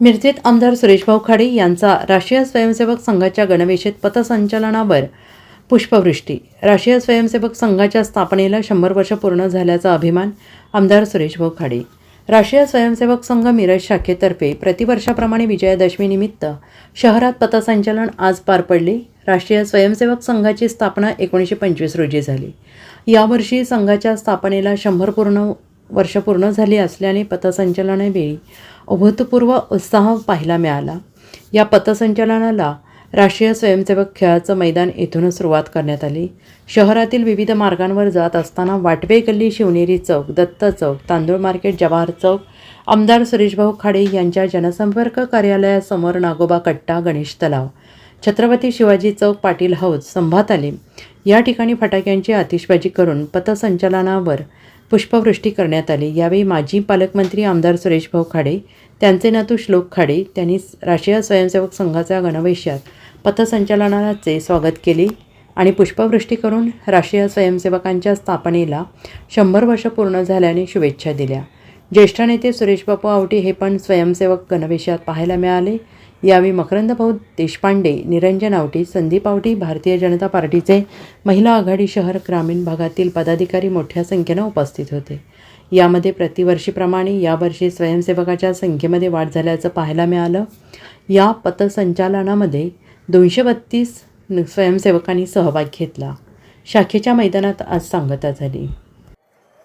मिरजेत आमदार सुरेशभाऊ खाडे यांचा राष्ट्रीय स्वयंसेवक संघाच्या गणवेशेत पथसंचलनावर पुष्पवृष्टी. राष्ट्रीय स्वयंसेवक संघाच्या स्थापनेला शंभर वर्ष पूर्ण झाल्याचा अभिमान आमदार सुरेशभाऊ खाडे. राष्ट्रीय स्वयंसेवक संघ मिरज शाखेतर्फे प्रतिवर्षाप्रमाणे विजयादशमीनिमित्त शहरात पथसंचलन आज पार पडले. राष्ट्रीय स्वयंसेवक संघाची स्थापना एकोणीसशे पंचवीस रोजी झाली. यावर्षी संघाच्या स्थापनेला शंभर पूर्ण वर्ष पूर्ण झाली असल्याने पथसंचलनावेळी अभूतपूर्व उत्साह पाहायला मिळाला. या पथसंचलनाला राष्ट्रीय स्वयंसेवक खेळाचं मैदान येथूनच सुरुवात करण्यात आली. शहरातील विविध मार्गांवर जात असताना वाटवे गल्ली शिवनेरी चौक दत्त चौक तांदूळ मार्केट जवाहर चौक आमदार सुरेशभाऊ खाडे यांच्या जनसंपर्क कार्यालयासमोर नागोबा कट्टा गणेश तलाव छत्रपती शिवाजी चौक पाटील हौद संभात आले या ठिकाणी फटाक्यांची आतिषबाजी करून पथसंचलनावर पुष्पवृष्टी करण्यात आली. यावेळी माजी पालकमंत्री आमदार सुरेशभाऊ खाडे त्यांचे नातू श्लोक खाडे त्यांनी राष्ट्रीय स्वयंसेवक संघाच्या गणवेशात पथसंचलनाचे स्वागत केले आणि पुष्पवृष्टी करून राष्ट्रीय स्वयंसेवकांच्या स्थापनेला शंभर वर्ष पूर्ण झाल्याने शुभेच्छा दिल्या. ज्येष्ठ नेते सुरेशबापू आवटी हे पण स्वयंसेवक गणवेशात पाहायला मिळाले. यावेळी मकरंद भाऊ देशपांडे निरंजन आवटी संदीप आवटी भारतीय जनता पार्टीचे महिला आघाडी शहर ग्रामीण भागातील पदाधिकारी मोठ्या संख्येनं उपस्थित होते. यामध्ये प्रतिवर्षीप्रमाणे यावर्षी स्वयंसेवकाच्या संख्येमध्ये वाढ झाल्याचं पाहायला मिळालं. या पथसंचालनामध्ये दोनशे बत्तीस स्वयंसेवकांनी सहभाग घेतला. शाखेच्या मैदानात आज सांगता झाली.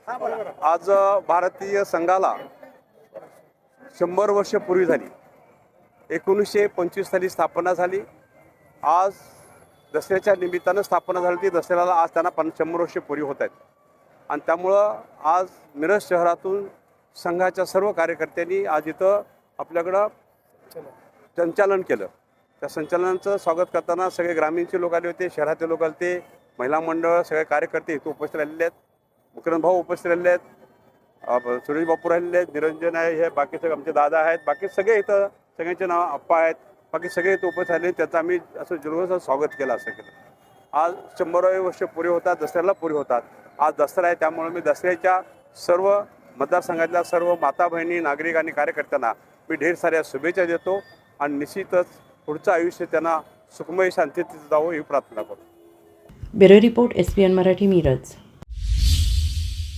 आज भारतीय संघाला शंभर वर्ष पूर्वी झाली. एकोणीसशे पंचवीस साली स्थापना झाली. आज दसऱ्याच्या निमित्तानं स्थापना झाली ती दसऱ्याला आज त्यांना पन शंभर वर्ष पुरी होत आहेत. आणि त्यामुळं आज मिरज शहरातून संघाच्या सर्व कार्यकर्त्यांनी आज इथं आपल्याकडं संचालन केलं. त्या संचालनाचं स्वागत करताना सगळे ग्रामीणचे लोक आले होते शहरातले लोक आले होते महिला मंडळ सगळे कार्यकर्ते इथं उपस्थित राहिलेले आहेत. मुकरंद भाऊ उपस्थित राहिलेले आहेत. सुरेश बापू राहिलेले आहेत. निरंजन आहे हे बाकी सगळे आमचे दादा आहेत. बाकी सगळे इथं सगळ्यांचे नाव अप्पा आहेत. बाकी सगळे तोपत झाले. त्याचं आम्ही असं जल्लोषात स्वागत केलं असं केलं. आज शंभरावे वर्ष पुरे होतात दसऱ्याला पुरे होतात. आज दसरा आहे त्यामुळे मी दसऱ्याच्या सर्व मतदारसंघातल्या सर्व माता बहिणी नागरिक आणि कार्यकर्त्यांना मी ढेर साऱ्या शुभेच्छा देतो आणि निश्चितच पुढचं आयुष्य त्यांना सुखमय शांतीत जावं ही प्रार्थना करतो. Bureau report S P N Marathi Miraj.